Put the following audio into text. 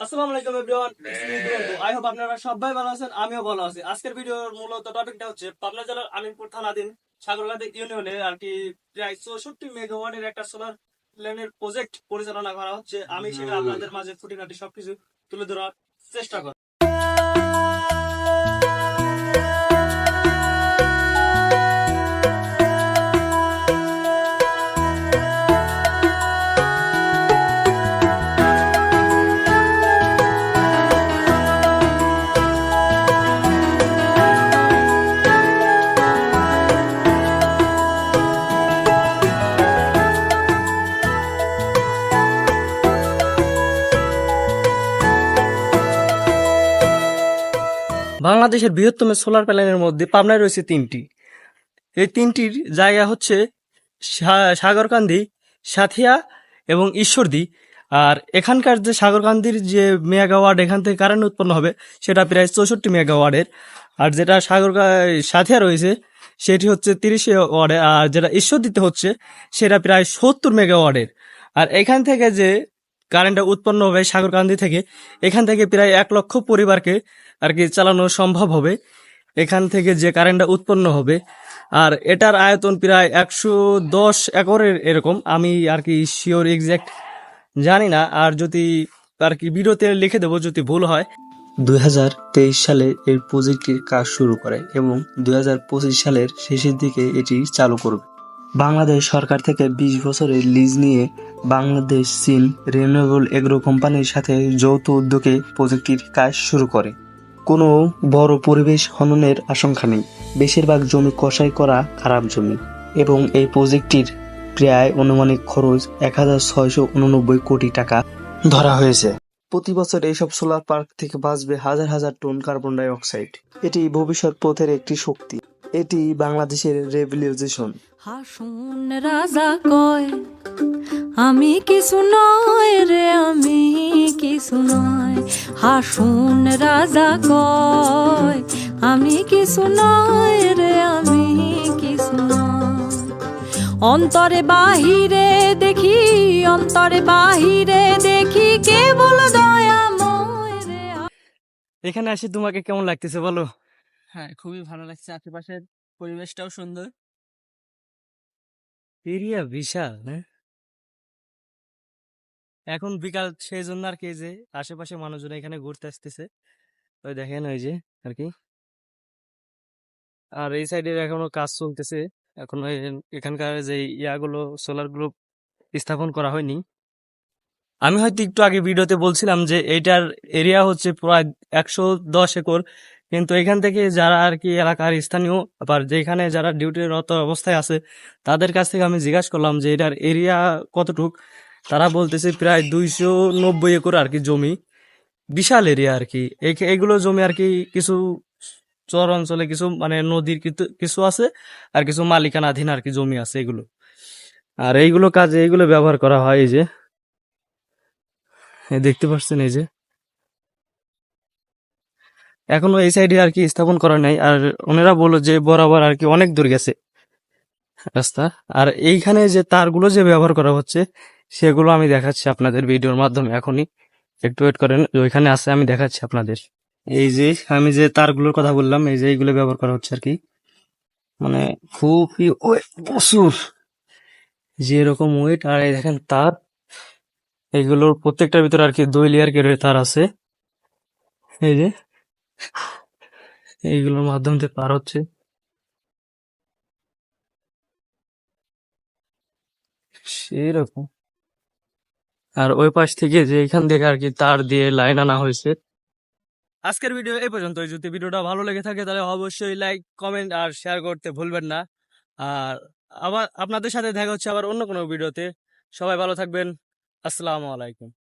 আসসালামু আলাইকুম everyone I hope আপনারা সবাই ভালো আছেন আমিও ভালো আছি। আজকের ভিডিওর মূলত টপিকটা হচ্ছে পাবনা জেলার আমিনপুর থানাধীন সাগরকান্দি ইউনিয়নে আর কি প্রায় চৌষট্টি মেগাওয়াটের একটা সোলার প্ল্যানের প্রজেক্ট পরিচালনা করা হচ্ছে। আমি সেটা আপনাদের মাঝে খুঁটিনাটি সবকিছু তুলে ধরার চেষ্টা করব। বাংলাদেশের বৃহত্তম সোলার প্যানেলের মধ্যে পাবনায় রয়েছে তিনটি। এই তিনটির জায়গা হচ্ছে সাগরকান্দি, সাথিয়া এবং ঈশ্বরদী। আর এখানকার যে সাগরকান্দির যে মেগাওয়ার্ড এখান থেকে কারেন্ট উৎপন্ন হবে, সেটা প্রায় চৌষট্টি মেগাওয়ার্ডের আর যেটা সাগর সাথিয়া রয়েছে, সেটি হচ্ছে তিরিশ ওয়ার্ডের আর যেটা ঈশ্বরদীতে হচ্ছে, সেটা প্রায় সত্তর মেগাওয়ার্ডের আর এখান থেকে যে কারেন্টটা উৎপন্ন হবে সাগরকান্দি থেকে। এখান থেকে প্রায় এক লক্ষ পরিবারকে আর কি চালানো সম্ভব হবে। এখান থেকে যে কারেন্টটা উৎপন্ন হবে, আর এটার আয়তন প্রায় একশো দশ একরের এরকম। আমি আর কি শিওর এক্স্যাক্ট জানি না। আর যদি আর কি ভিডিওতে লিখে দেবো, যদি ভুল হয়। দুই হাজার তেইশ সালে এই প্রজেক্টটির কাজ শুরু করে এবং দু হাজার পঁচিশ সালের শেষের দিকে এটি চালু করবে। বাংলাদেশ সরকার থেকে বিশ বছরের লিজ নিয়ে বাংলাদেশ চীন রিনিউয়েবল এগ্রো কোম্পানির সাথে যৌথ উদ্যোগে প্রজেক্টটির কাজ শুরু করে। কোনো বড় পরিবেশ হননের আশঙ্কা নেই। বেশিরভাগ জমি কষাই করা খারাপ জমি এবং এই প্রজেক্টটির প্রায় অনুমানিক খরচ এক হাজার ছয়শো উননব্বই কোটি টাকা ধরা হয়েছে। প্রতি বছর এইসব সোলার পার্ক থেকে বাঁচবে হাজার হাজার টন কার্বন ডাই অক্সাইড এটি ভবিষ্যৎ পথের একটি শক্তি। এটি বাংলাদেশের রেভলিউশন হাসুন রাজা কয় আমি কিছু নয় রে আমি কিছু নয়। হাসুন রাজা কয় আমি কিছু নয় রে আমি কিছু নয়। অন্তরে বাহিরে দেখি অন্তরে বাহিরে দেখি কেবল দয়াময় রে। এখানে আসি তোমাকে কেমন লাগতেছে বলো? হ্যাঁ খুবই ভালো লাগছে। আশেপাশের পরিবেশটাও সুন্দর। এরিয়া বিশাল হ্যাঁ? এখন বিকাল সেই জন্য আর কি যে আশেপাশে মানুষজন এখানে ঘুরতে আসতেছে। ওই দেখেন ওই যে আর কি। আর এই সাইডে এখনও কাজ চলতেছে। এখন এখানকার যে ইয়াগুলো, সোলার গ্রুপ স্থাপন করা হয়নি। আমি হয়তো একটু আগে ভিডিওতে বলছিলাম যে এইটার এরিয়া হচ্ছে প্রায় একশো দশ একর। কিন্তু এখান থেকে যারা আর কি এলাকার স্থানীয়, আবার যেখানে যারা ডিউটিরত অবস্থায় আছে, তাদের কাছ থেকে আমি জিজ্ঞাসা করলাম যে এটার এরিয়া কতটুক? তারা বলতেছে প্রায় দুইশো নব্বই একর আর কি জমি। বিশাল এরিয়া আর কি। এইগুলো জমি আর কি কিছু চর অঞ্চলে কিছু মানে নদীর কিছু আছে আর কিছু মালিকানাধীন আর কি জমি আছে এগুলো। আর এইগুলো কাজে, এইগুলো ব্যবহার করা হয় এই যে। দেখতে পাচ্ছেন এই যে। এখনও এই সাইডে আর কি স্থাপন করা নাই, আর ওনারা বলল যে বরাবর আর কি অনেক দূর গেছে রাস্তা। আর এইখানে যে তারগুলো যে ব্যবহার করা হচ্ছে, সেগুলো আমি দেখাচ্ছি আপনাদের ভিডিওর মাধ্যমে এখনই। একটু ওয়েট করেন ওইখানে আছে, আমি দেখাচ্ছি আপনাদের। এই যে, আমি যে তারগুলোর কথা বললাম, এই যে এইগুলো ব্যবহার করা হচ্ছে আর কি মানে খুবই প্রচুর। যে এরকম ওয়েট, আর এই দেখেন তার, এইগুলোর প্রত্যেকটার ভিতরে আর কি দুই লেয়ার করে তার আছে। এই যে এইগুলোর মাধ্যম দিয়ে পার হচ্ছে। সেরকম আর ওই পাশ থেকে যে এখান থেকে আর কি তার দিয়ে লাইন আনা হয়েছে। আজকের ভিডিও এই পর্যন্ত যদি ভিডিওটা ভালো লেগে থাকে তাহলে অবশ্যই লাইক, কমেন্ট আর শেয়ার করতে ভুলবেন না। আর আবার আপনাদের সাথে দেখা হচ্ছে আবার অন্য কোনো ভিডিওতে। সবাই ভালো থাকবেন। আসসালামু আলাইকুম।